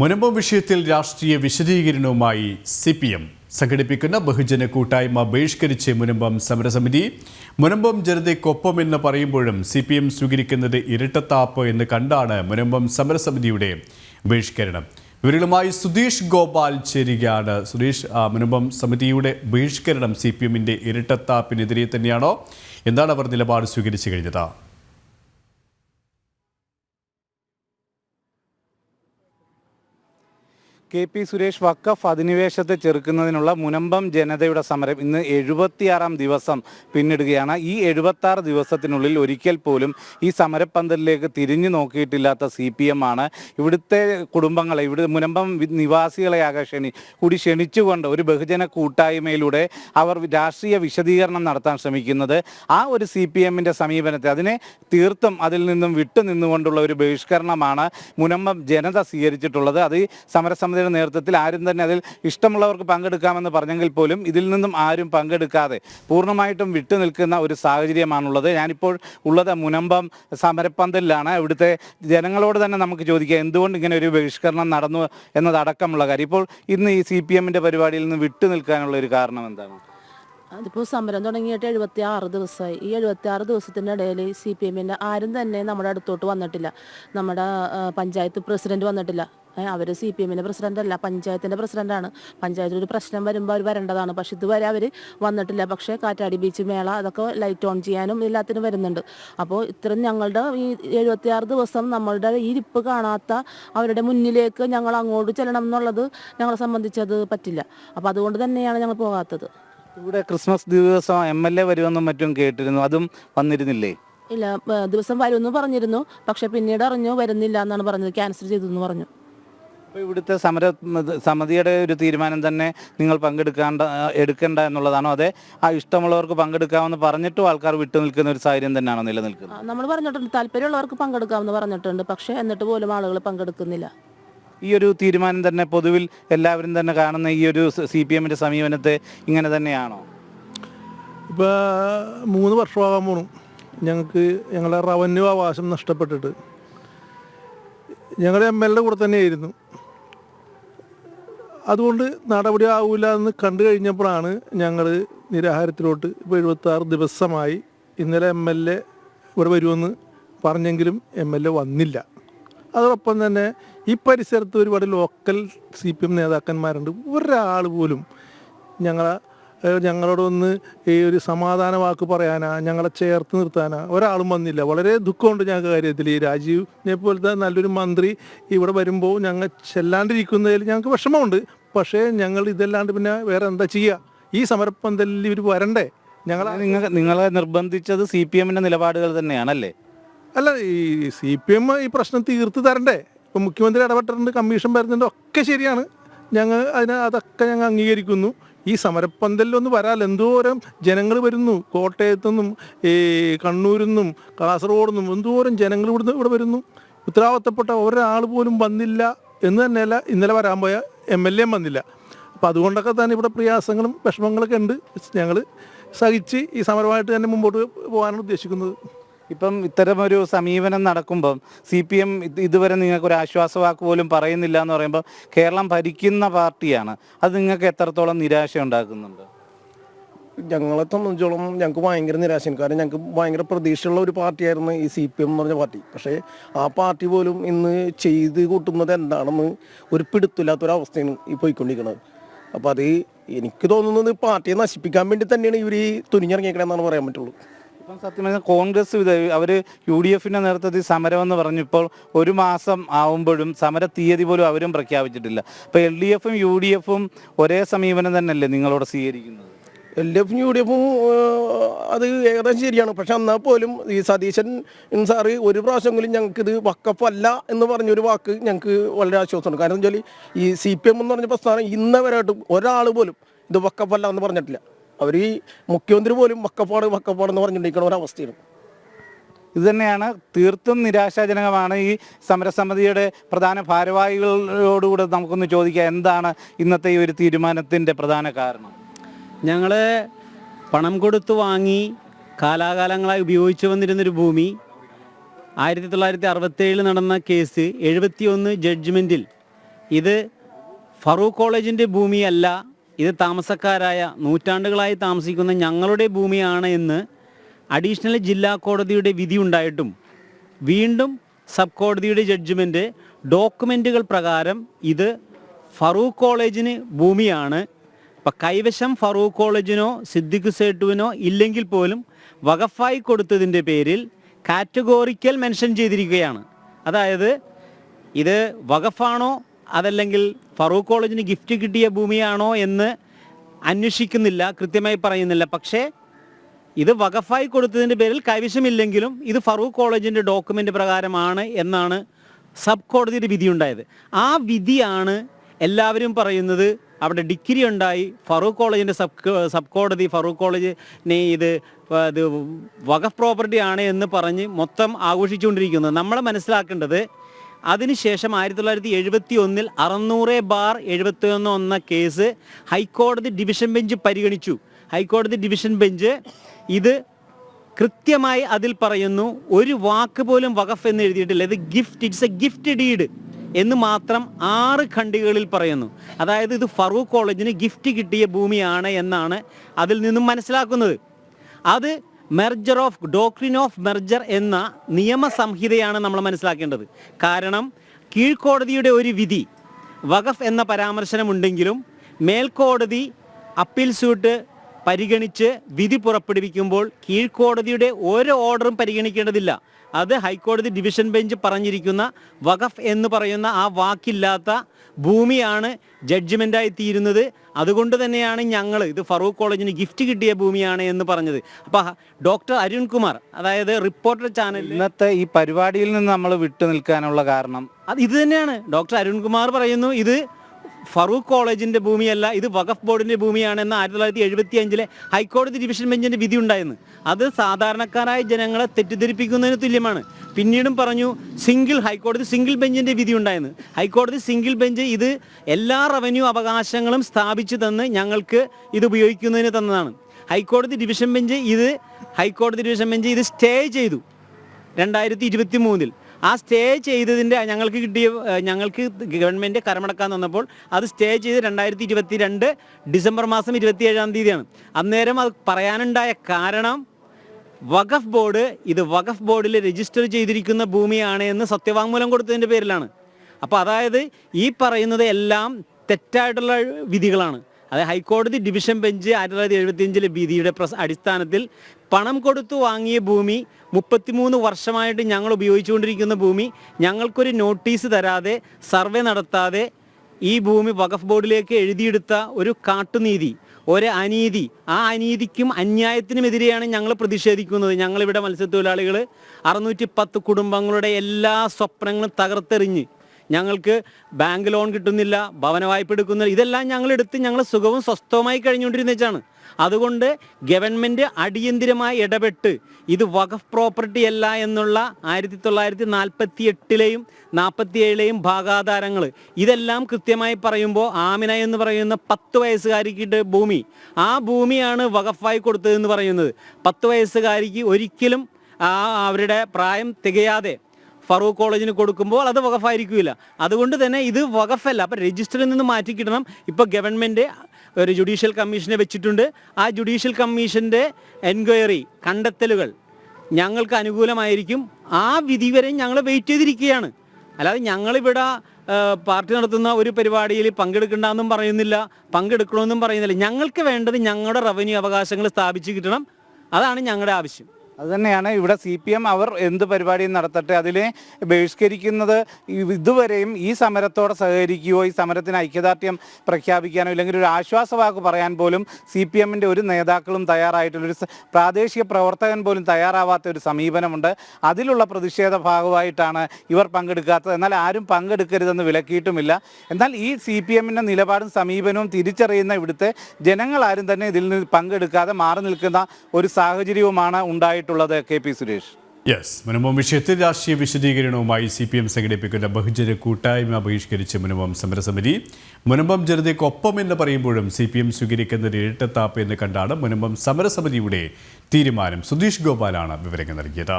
മുനമ്പം വിഷയത്തിൽ രാഷ്ട്രീയ വിശദീകരണവുമായി സി പി എം സംഘടിപ്പിക്കുന്ന ബഹുജന കൂട്ടായ്മ ബഹിഷ്കരിച്ച് മുനമ്പം സമരസമിതി. മുനമ്പം ജനതയ്ക്കൊപ്പം എന്ന് പറയുമ്പോഴും സി പി എം സ്വീകരിക്കുന്നത് ഇരട്ടത്താപ്പ് എന്ന് കണ്ടാണ് മുനമ്പം സമരസമിതിയുടെ ബഹിഷ്കരണം. ഇവരുമായി സുധീഷ് ഗോപാൽ ചേരുകയാണ്. സുധീഷ് മുനമ്പം സമിതിയുടെ ബഹിഷ്കരണം സി പി എമ്മിന്റെ ഇരട്ടത്താപ്പിനെതിരെ തന്നെയാണോ? എന്താണ് അവർ നിലപാട് സ്വീകരിച്ചു കഴിഞ്ഞത്? കെ പി സുരേഷ് വക്കഫ് അധിനിവേശത്തെ ചെറുക്കുന്നതിനുള്ള മുനമ്പം ജനതയുടെ സമരം ഇന്ന് എഴുപത്തിയാറാം ദിവസം പിന്നിടുകയാണ്. ഈ എഴുപത്താറ് ദിവസത്തിനുള്ളിൽ ഒരിക്കൽ പോലും ഈ സമരപ്പന്തലിലേക്ക് തിരിഞ്ഞു നോക്കിയിട്ടില്ലാത്ത സി പി എം ആണ്. ഇവിടുത്തെ കുടുംബങ്ങളെ ഇവിടെ മുനമ്പം നിവാസികളെയാകെ ക്ഷണി കൂടി ക്ഷണിച്ചുകൊണ്ട് ഒരു ബഹുജന കൂട്ടായ്മയിലൂടെ അവർ രാഷ്ട്രീയ വിശദീകരണം നടത്താൻ ശ്രമിക്കുന്നത്. ആ ഒരു സി പി എമ്മിന്റെ സമീപനത്തെ അതിനെ തീർത്തും അതിൽ നിന്നും വിട്ടുനിന്നുകൊണ്ടുള്ള ഒരു ബഹിഷ്കരണമാണ് മുനമ്പം ജനത സ്വീകരിച്ചിട്ടുള്ളത്. അത് ഈ സമരസമിതിയുടെ നേതൃത്വത്തിൽ ആരും തന്നെ അതിൽ ഇഷ്ടമുള്ളവർക്ക് പങ്കെടുക്കാമെന്ന് പറഞ്ഞെങ്കിൽ പോലും ഇതിൽ നിന്നും ആരും പങ്കെടുക്കാതെ പൂർണമായിട്ടും വിട്ടു നിൽക്കുന്ന ഒരു സാഹചര്യമാണുള്ളത്. ഞാനിപ്പോൾ ഉള്ളത് മുനമ്പം സമരപ്പന്തലിലാണ്. ഇവിടുത്തെ ജനങ്ങളോട് തന്നെ നമുക്ക് ചോദിക്കാം എന്തുകൊണ്ട് ഇങ്ങനെ ഒരു ബഹിഷ്കരണം നടന്നു എന്നതടക്കമുള്ള കാര്യം. ഇപ്പോൾ ഇന്ന് ഈ സി പി എമ്മിന്റെ പരിപാടിയിൽ നിന്ന് വിട്ടു നിൽക്കാനുള്ള ഒരു കാരണം എന്താണ്? അതിപ്പോൾ സമരം തുടങ്ങിയിട്ട് എഴുപത്തി ആറ് ദിവസമായി. ഈ എഴുപത്തി ആറ് ദിവസത്തിന്റെ ഇടയിൽ സി പി എമ്മിന്റെ ആരും തന്നെ നമ്മുടെ അടുത്തോട്ട് വന്നിട്ടില്ല. നമ്മുടെ പഞ്ചായത്ത് പ്രസിഡന്റ് വന്നിട്ടില്ല. അവർ സി പി എമ്മിന്റെ പ്രസിഡന്റ് അല്ല പഞ്ചായത്തിന്റെ പ്രസിഡന്റാണ് പഞ്ചായത്തിൽ ഒരു പ്രശ്നം വരുമ്പോൾ അവർ വരേണ്ടതാണ്. പക്ഷെ ഇതുവരെ അവർ വന്നിട്ടില്ല. പക്ഷേ കാറ്റാടി ബീച്ച് മേള അതൊക്കെ ലൈറ്റ് ഓൺ ചെയ്യാനും എല്ലാത്തിനും വരുന്നുണ്ട്. അപ്പോൾ ഇത്രയും ഞങ്ങളുടെ ഈ എഴുപത്തിയാറ് ദിവസം നമ്മളുടെ ഈ ഇരിപ്പ് കാണാത്ത അവരുടെ മുന്നിലേക്ക് ഞങ്ങൾ അങ്ങോട്ട് ചെല്ലണം എന്നുള്ളത് ഞങ്ങളെ സംബന്ധിച്ചത് പറ്റില്ല. അപ്പോൾ അതുകൊണ്ട് തന്നെയാണ് ഞങ്ങൾ പോകാത്തത്. ഇവിടെ ക്രിസ്മസ് ദിവസം എം എൽ എ വരുമെന്നും മറ്റും കേട്ടിരുന്നു. അതും വന്നിരുന്നില്ലേ? ഇല്ല ദിവസം വരുമെന്ന് പറഞ്ഞിരുന്നു. പക്ഷെ പിന്നീട് അറിഞ്ഞു വരുന്നില്ല എന്നാണ് പറഞ്ഞത്. ക്യാൻസൽ ചെയ്തു എന്ന് പറഞ്ഞു. അപ്പോൾ ഇവിടുത്തെ സമര സമിതിയുടെ ഒരു തീരുമാനം തന്നെ നിങ്ങൾ പങ്കെടുക്കാണ്ട എടുക്കേണ്ട എന്നുള്ളതാണോ? അതെ ആ ഇഷ്ടമുള്ളവർക്ക് പങ്കെടുക്കാമെന്ന് പറഞ്ഞിട്ടും ആൾക്കാർ വിട്ടു നിൽക്കുന്ന ഒരു സാഹചര്യം തന്നെയാണോ നിലനിൽക്കുന്നത്? നമ്മൾ പറഞ്ഞിട്ടുണ്ട് താല്പര്യമുള്ളവർക്ക് പങ്കെടുക്കാമെന്ന് പറഞ്ഞിട്ടുണ്ട് പക്ഷേ എന്നിട്ട് പോലും ആളുകൾ പങ്കെടുക്കുന്നില്ല. ഈ ഒരു തീരുമാനം തന്നെ പൊതുവിൽ എല്ലാവരും തന്നെ കാണുന്ന ഈ ഒരു സി പി എമ്മിന്റെ സമീപനത്തെ ഇങ്ങനെ തന്നെയാണോ? ഇപ്പോൾ മൂന്ന് വർഷമാകാൻ പോണു. ഞങ്ങൾക്ക് ഞങ്ങളുടെ റവന്യൂ അവകാശം നഷ്ടപ്പെട്ടിട്ട്. ഞങ്ങളുടെ എം എൽ എ കൂടെ തന്നെയായിരുന്നു. അതുകൊണ്ട് നടപടി ആവില്ല എന്ന് കണ്ടു കഴിഞ്ഞപ്പോഴാണ് ഞങ്ങൾ നിരാഹാരത്തിലോട്ട് ഇപ്പോൾ എഴുപത്താറ് ദിവസമായി. ഇന്നലെ എം എൽ എ ഇവിടെ വരുമെന്ന് പറഞ്ഞെങ്കിലും എം എൽ എ വന്നില്ല. അതോടൊപ്പം തന്നെ ഈ പരിസരത്ത് ഒരുപാട് ലോക്കൽ സി പി എം നേതാക്കന്മാരുണ്ട്. ഒരാൾ പോലും ഞങ്ങളെ ഞങ്ങളോടൊന്ന് ഈ ഒരു സമാധാന വാക്ക് പറയാനാ ഞങ്ങളെ ചേർത്ത് നിർത്താനാ. ഒരാളും വന്നില്ല. വളരെ ദുഃഖമുണ്ട് ഞങ്ങൾക്ക് കാര്യത്തിൽ. ഈ രാജീവിനെ പോലത്തെ നല്ലൊരു മന്ത്രി ഇവിടെ വരുമ്പോൾ ഞങ്ങൾ ചെല്ലാണ്ടിരിക്കുന്നതിൽ ഞങ്ങൾക്ക് വിഷമമുണ്ട്. പക്ഷേ ഞങ്ങൾ ഇതല്ലാണ്ട് പിന്നെ വേറെ എന്താ ചെയ്യുക ഈ സമരപ്പന്തലിൽ ഇവർ വരണ്ടേ? ഞങ്ങൾ നിങ്ങൾ നിങ്ങളെ നിർബന്ധിച്ചത് സി പി എമ്മിന്റെ നിലപാടുകൾ തന്നെയാണല്ലേ? അല്ല ഈ സി പി എം ഈ പ്രശ്നം തീർത്ത് തരണ്ടേ? ഇപ്പം മുഖ്യമന്ത്രി ഇടപെട്ടിട്ടുണ്ട് കമ്മീഷൻ വരുന്നുണ്ട് ഒക്കെ ശരിയാണ്. ഞങ്ങൾ അതിന് അതൊക്കെ ഞങ്ങൾ അംഗീകരിക്കുന്നു. ഈ സമരപ്പന്തലിലൊന്ന് വരാൽ എന്തോരം ജനങ്ങൾ വരുന്നു. കോട്ടയത്തു നിന്നും ഈ കണ്ണൂരിൽ നിന്നും കാസർഗോഡ് നിന്നും എന്തോരം ജനങ്ങൾ ഇവിടുന്ന് ഇവിടെ വരുന്നു. ഉത്തരവാദിത്തപ്പെട്ട ഒരാൾ പോലും വന്നില്ല എന്ന് തന്നെയല്ല ഇന്നലെ വരാൻ പോയ എം എൽ എയും വന്നില്ല. അപ്പോൾ അതുകൊണ്ടൊക്കെ തന്നെ ഇവിടെ പ്രയാസങ്ങളും വിഷമങ്ങളൊക്കെ ഉണ്ട്. ഞങ്ങൾ സഹിച്ച് ഈ സമരമായിട്ട് തന്നെ മുമ്പോട്ട് പോകാനാണ് ഉദ്ദേശിക്കുന്നത്. ഇപ്പം ഇത്തരമൊരു സമീപനം നടക്കുമ്പം സി പി എം ഇതുവരെ നിങ്ങൾക്ക് ഒരു ആശ്വാസവാക്ക് പോലും പറയുന്നില്ല എന്ന് പറയുമ്പോൾ കേരളം ഭരിക്കുന്ന പാർട്ടിയാണ്. അത് നിങ്ങൾക്ക് എത്രത്തോളം നിരാശ ഉണ്ടാക്കുന്നുണ്ട് ഞങ്ങളെ സംബന്ധിച്ചോളം ഞങ്ങൾക്ക് ഭയങ്കര നിരാശയാണ്. കാരണം ഞങ്ങൾക്ക് ഭയങ്കര പ്രതീക്ഷയുള്ള ഒരു പാർട്ടിയായിരുന്നു ഈ സി പി എം എന്ന് പറഞ്ഞ പാർട്ടി. പക്ഷേ ആ പാർട്ടി പോലും ഇന്ന് ചെയ്ത് കൂട്ടുന്നത് എന്താണെന്ന് ഒരു പിടുത്തില്ലാത്തൊരവസ്ഥയാണ് ഈ പോയിക്കൊണ്ടിരിക്കുന്നത്. അപ്പോൾ അത് എനിക്ക് തോന്നുന്നത് പാർട്ടിയെ നശിപ്പിക്കാൻ വേണ്ടി തന്നെയാണ് ഇവർ തുനിഞ്ഞിറങ്ങിയേക്കണമെന്നാണ് പറയാൻ പറ്റുള്ളൂ. ഇപ്പം സത്യം പറഞ്ഞാൽ കോൺഗ്രസ് അവർ യു ഡി എഫിന്റെ നേതൃത്വത്തിൽ സമരമെന്ന് പറഞ്ഞപ്പോൾ ഒരു മാസം ആവുമ്പോഴും സമര തീയതി പോലും അവരും പ്രഖ്യാപിച്ചിട്ടില്ല. അപ്പോൾ എൽ ഡി എഫും യു ഡി എഫും ഒരേ സമീപനം തന്നെയല്ലേ നിങ്ങളോട് സ്വീകരിക്കുന്നത്? എൽ ഡി എഫും യു ഡി എഫും അത് ഏകദേശം ശരിയാണ്. പക്ഷെ എന്നാൽ പോലും ഈ സതീശൻ സാറ് ഒരു പ്രാവശ്യമെങ്കിലും ഞങ്ങൾക്ക് ഇത് വക്കപ്പല്ല എന്ന് പറഞ്ഞൊരു വാക്ക് ഞങ്ങൾക്ക് വളരെ ആശ്വാസമുണ്ട്. കാരണം വെച്ചാൽ ഈ സി പി എം എന്ന് പറഞ്ഞ പ്രസ്ഥാനം ഇന്നവരായിട്ടും ഒരാൾ പോലും ഇത് വക്കപ്പല്ല എന്ന് പറഞ്ഞിട്ടില്ല. അവർ ഈ മുഖ്യമന്ത്രി പോലും വക്കപ്പാട് വക്കപ്പാട് എന്ന് പറഞ്ഞുകൊണ്ടിരിക്കുന്ന ഒരവസ്ഥയാണ്. ഇത് തന്നെയാണ് തീർത്തും നിരാശാജനകമാണ് ഈ സമരസമിതിയുടെ പ്രധാന ഭാരവാഹികളോടുകൂടെ നമുക്കൊന്ന് ചോദിക്കാം എന്താണ് ഇന്നത്തെ ഈ ഒരു തീരുമാനത്തിന്റെ പ്രധാന കാരണം? ഞങ്ങൾ പണം കൊടുത്തു വാങ്ങി കാലാകാലങ്ങളായി ഉപയോഗിച്ചു വന്നിരുന്നൊരു ഭൂമി ആയിരത്തി തൊള്ളായിരത്തി അറുപത്തേഴിൽ നടന്ന കേസ് എഴുപത്തിയൊന്ന് ജഡ്ജ്മെന്റിൽ ഇത് ഫറൂഖ് കോളേജിന്റെ ഭൂമിയല്ല ഇത് താമസക്കാരായ നൂറ്റാണ്ടുകളായി താമസിക്കുന്ന ഞങ്ങളുടെ ഭൂമിയാണ് എന്ന് അഡീഷണൽ ജില്ലാ കോടതിയുടെ വിധി ഉണ്ടായിട്ടും വീണ്ടും സബ് കോടതിയുടെ ജഡ്ജ്മെന്റ് ഡോക്യുമെന്റുകൾ പ്രകാരം ഇത് ഫറൂഖ് കോളേജിന് ഭൂമിയാണ്. ഇപ്പം കൈവശം ഫറൂഖ് കോളേജിനോ സിദ്ദിഖ് സേട്ടുവിനോ ഇല്ലെങ്കിൽ പോലും വകഫായി കൊടുത്തതിന്റെ പേരിൽ കാറ്റഗോറിക്കൽ മെൻഷൻ ചെയ്തിരിക്കുകയാണ്. അതായത് ഇത് വകഫാണോ അതല്ലെങ്കിൽ ഫറൂഖ് കോളേജിന് ഗിഫ്റ്റ് കിട്ടിയ ഭൂമിയാണോ എന്ന് അന്വേഷിക്കുന്നില്ല കൃത്യമായി പറയുന്നില്ല. പക്ഷേ ഇത് വകഫായി കൊടുത്തതിന്റെ പേരിൽ കൈവശമില്ലെങ്കിലും ഇത് ഫറൂഖ് കോളേജിന്റെ ഡോക്യുമെന്റ് പ്രകാരമാണ് എന്നാണ് സബ് കോടതിയുടെ വിധി ഉണ്ടായത് ആ വിധിയാണ് എല്ലാവരും പറയുന്നത്. അവിടെ ഡിഗ്രി ഉണ്ടായി. ഫറൂഖ് കോളേജിന്റെ സബ് സബ് കോടതി ഫറൂഖ് കോളേജിനെ ഇത് ഇത് വകഫ് പ്രോപ്പർട്ടി ആണ് എന്ന് പറഞ്ഞ് മൊത്തം ആഘോഷിച്ചുകൊണ്ടിരിക്കുന്നത് നമ്മൾ മനസ്സിലാക്കേണ്ടത് അതിനുശേഷം ആയിരത്തി തൊള്ളായിരത്തി എഴുപത്തി ഒന്നിൽ അറുന്നൂറ് ബാർ എഴുപത്തി ഒന്ന് എന്ന കേസ് ഹൈക്കോടതി ഡിവിഷൻ ബെഞ്ച് പരിഗണിച്ചു. ഹൈക്കോടതി ഡിവിഷൻ ബെഞ്ച് ഇത് കൃത്യമായി അതിൽ പറയുന്നു ഒരു വാക്ക് പോലും വഖഫ് എന്ന് എഴുതിയിട്ടില്ല. ഇത് gift it's a gift deed എന്ന് മാത്രം ആറ് ഖണ്ഡികകളിൽ പറയുന്നു. അതായത് ഇത് ഫറൂഖ് കോളേജിന് ഗിഫ്റ്റ് കിട്ടിയ ഭൂമിയാണ് എന്നാണ് അതിൽ നിന്നും മനസ്സിലാക്കുന്നത്. അത് merger of doctrine of merger എന്ന നിയമസംഹിതയാണ് നമ്മൾ മനസ്സിലാക്കേണ്ടത്. കാരണം കീഴ്ക്കോടതിയുടെ ഒരു വിധി വഖഫ് എന്ന പരാമർശനമുണ്ടെങ്കിലും മേൽക്കോടതി അപ്പീൽ സ്യൂട്ട് പരിഗണിച്ച് വിധി പുറപ്പെടുവിക്കുമ്പോൾ കീഴ്ക്കോടതിയുടെ ഓരോ ഓർഡറും പരിഗണിക്കേണ്ടതില്ല. അത് ഹൈക്കോടതി ഡിവിഷൻ ബെഞ്ച് പറഞ്ഞിരിക്കുന്ന വഖഫ് എന്ന് പറയുന്ന ആ വാക്കില്ലാത്ത ഭൂമിയാണ് ജഡ്ജ്മെന്റായി തീരുന്നത്. അതുകൊണ്ട് തന്നെയാണ് ഞങ്ങൾ ഇത് ഫറൂഖ് കോളേജിന് ഗിഫ്റ്റ് കിട്ടിയ ഭൂമിയാണ് എന്ന് പറഞ്ഞത്. അപ്പോൾ ഡോക്ടർ അരുൺകുമാർ അതായത് റിപ്പോർട്ടർ ചാനൽ ഇന്നത്തെ ഈ പരിപാടിയിൽ നിന്ന് നമ്മൾ വിട്ടു നിൽക്കാനുള്ള കാരണം? അത് ഇത് തന്നെയാണ്. ഡോക്ടർ അരുൺകുമാർ പറയുന്നു ഇത് ഫറൂഖ് കോളേജിന്റെ ഭൂമിയല്ല ഇത് വഖഫ് ബോർഡിന്റെ ഭൂമിയാണെന്ന് ആയിരത്തി തൊള്ളായിരത്തി എഴുപത്തി അഞ്ചിലെ ഹൈക്കോടതി ഡിവിഷൻ ബെഞ്ചിന്റെ വിധി ഉണ്ടായിരുന്നു. അത് സാധാരണക്കാരായ ജനങ്ങളെ തെറ്റിദ്ധരിപ്പിക്കുന്നതിന് തുല്യമാണ്. പിന്നീടും പറഞ്ഞു സിംഗിൾ ഹൈക്കോടതി സിംഗിൾ ബെഞ്ചിന്റെ വിധി ഉണ്ടായിരുന്നു. ഹൈക്കോടതി സിംഗിൾ ബെഞ്ച് ഇത് എല്ലാ റവന്യൂ അവകാശങ്ങളും സ്ഥാപിച്ചു തന്ന് ഞങ്ങൾക്ക് ഇത് ഉപയോഗിക്കുന്നതിന് തന്നതാണ്. ഹൈക്കോടതി ഡിവിഷൻ ബെഞ്ച് ഇത് ഹൈക്കോടതി ഡിവിഷൻ ബെഞ്ച് ഇത് സ്റ്റേ ചെയ്തു. രണ്ടായിരത്തി ഇരുപത്തി മൂന്നിൽ ആ സ്റ്റേ ചെയ്തതിന്റെ ഞങ്ങൾക്ക് കിട്ടിയ ഞങ്ങൾക്ക് ഗവൺമെന്റ് കരമടക്കാൻ തന്നപ്പോൾ അത് സ്റ്റേ ചെയ്ത് രണ്ടായിരത്തി ഇരുപത്തി രണ്ട് ഡിസംബർ മാസം ഇരുപത്തി ഏഴാം തീയതിയാണ്. അന്നേരം അത് പറയാനുണ്ടായ കാരണം വഖഫ് ബോർഡ് ഇത് വഖഫ് ബോർഡിൽ രജിസ്റ്റർ ചെയ്തിരിക്കുന്ന ഭൂമിയാണ് എന്ന് സത്യവാങ്മൂലം കൊടുത്തതിന്റെ പേരിലാണ്. അപ്പോൾ അതായത് ഈ പറയുന്നത് എല്ലാം തെറ്റായിട്ടുള്ള വിധികളാണ്. അത് ഹൈക്കോടതി ഡിവിഷൻ ബെഞ്ച് ആയിരത്തി തൊള്ളായിരത്തി എഴുപത്തിയഞ്ചിലെ വിധിയുടെ അടിസ്ഥാനത്തിൽ പണം കൊടുത്തു വാങ്ങിയ ഭൂമി മുപ്പത്തിമൂന്ന് വർഷമായിട്ട് ഞങ്ങൾ ഉപയോഗിച്ചുകൊണ്ടിരിക്കുന്ന ഭൂമി. ഞങ്ങൾക്കൊരു നോട്ടീസ് തരാതെ സർവേ നടത്താതെ ഈ ഭൂമി വഖഫ് ബോർഡിലേക്ക് എഴുതിയെടുത്ത ഒരു കാട്ടുനീതി ഒരു അനീതി. ആ അനീതിക്കും അന്യായത്തിനുമെതിരെയാണ് ഞങ്ങൾ പ്രതിഷേധിക്കുന്നത്. ഞങ്ങളിവിടെ മത്സ്യത്തൊഴിലാളികൾ അറുന്നൂറ്റി പത്ത് കുടുംബങ്ങളുടെ എല്ലാ സ്വപ്നങ്ങളും തകർത്തെറിഞ്ഞ് ഞങ്ങൾക്ക് ബാങ്ക് ലോൺ കിട്ടുന്നില്ല ഭവന വായ്പ എടുക്കുന്നില്ല. ഇതെല്ലാം ഞങ്ങൾ എടുത്ത് ഞങ്ങൾ സുഖവും സ്വസ്ഥവുമായി കഴിഞ്ഞുകൊണ്ടിരുന്ന വെച്ചാണ് അതുകൊണ്ട് ഗവൺമെന്റ് അടിയന്തിരമായി ഇടപെട്ട് ഇത് വഖഫ് പ്രോപ്പർട്ടി അല്ല എന്നുള്ള ആയിരത്തി തൊള്ളായിരത്തി നാൽപ്പത്തി എട്ടിലെയും നാൽപ്പത്തി ഏഴിലെയും ഭാഗാധാരങ്ങൾ. ഇതെല്ലാം കൃത്യമായി പറയുമ്പോൾ ആമിന എന്ന് പറയുന്ന പത്ത് വയസ്സുകാരിക്കിട്ട് ഭൂമി. ആ ഭൂമിയാണ് വഖഫായി കൊടുത്തതെന്ന് പറയുന്നത്. പത്ത് വയസ്സുകാരിക്ക് ഒരിക്കലും അവരുടെ പ്രായം തികയാതെ ഫറൂഖ് കോളേജിന് കൊടുക്കുമ്പോൾ അത് വകഫായിരിക്കില്ല അതുകൊണ്ട് തന്നെ ഇത് വകഫല്ല അപ്പം രജിസ്റ്ററിൽ നിന്ന് മാറ്റി കിട്ടണം. ഇപ്പോൾ ഗവൺമെന്റ് ഒരു ജുഡീഷ്യൽ കമ്മീഷനെ വെച്ചിട്ടുണ്ട്. ആ ജുഡീഷ്യൽ കമ്മീഷന്റെ എൻക്വയറി കണ്ടെത്തലുകൾ ഞങ്ങൾക്ക് അനുകൂലമായിരിക്കും. ആ വിധി വരെ ഞങ്ങൾ വെയിറ്റ് ചെയ്തിരിക്കുകയാണ്. അല്ലാതെ ഞങ്ങളിവിടെ പാർട്ടി നടത്തുന്ന ഒരു പരിപാടിയിൽ പങ്കെടുക്കണ്ടെന്നും പറയുന്നില്ല പങ്കെടുക്കണമെന്നും പറയുന്നില്ല. ഞങ്ങൾക്ക് വേണ്ടത് ഞങ്ങളുടെ റവന്യൂ അവകാശങ്ങൾ സ്ഥാപിച്ചു കിട്ടണം. അതാണ് ഞങ്ങളുടെ ആവശ്യം. അതുതന്നെയാണ് ഇവിടെ സി പി എം അവർ എന്ത് പരിപാടിയും നടത്തട്ടെ. അതിനെ ബഹിഷ്കരിക്കുന്നത് ഇതുവരെയും ഈ സമരത്തോടെ സഹകരിക്കുകയോ ഈ സമരത്തിന് ഐക്യദാർഢ്യം പ്രഖ്യാപിക്കാനോ ഇല്ലെങ്കിൽ ഒരു ആശ്വാസവാക്ക് പറയാൻ പോലും സി പി എമ്മിന്റെ ഒരു നേതാക്കളും തയ്യാറായിട്ടുള്ള ഒരു പ്രാദേശിക പ്രവർത്തകൻ പോലും തയ്യാറാവാത്ത ഒരു സമീപനമുണ്ട്. അതിലുള്ള പ്രതിഷേധ ഭാഗമായിട്ടാണ് ഇവർ പങ്കെടുക്കാത്തത്. എന്നാൽ ആരും പങ്കെടുക്കരുതെന്ന് വിലക്കിയിട്ടുമില്ല. എന്നാൽ ഈ സി പി എമ്മിന്റെ നിലപാടും സമീപനവും തിരിച്ചറിയുന്ന ഇവിടുത്തെ ജനങ്ങളാരും തന്നെ ഇതിൽ നിന്ന് പങ്കെടുക്കാതെ മാറി നിൽക്കുന്ന ഒരു സാഹചര്യവുമാണ് ഉണ്ടായിട്ടുള്ളത്. K P Suresh. Yes Munambam വിഷയത്തിൽ രാഷ്ട്രീയ വിശദീകരണവുമായി സി പി എം സംഘടിപ്പിക്കുന്ന ബഹുജന കൂട്ടായ്മ ബഹിഷ്കരിച്ച് മുനമ്പം സമരസമിതി. മുനമ്പം ജനതയ്ക്കൊപ്പം എന്ന് പറയുമ്പോഴും സി പി എം സ്വീകരിക്കുന്ന ഇരട്ടത്താപ്പ് എന്ന് കണ്ടാണ് മുനമ്പം സമരസമിതിയുടെ തീരുമാനം. സുധീഷ് ഗോപാലാണ് വിവരങ്ങൾ നൽകിയത്.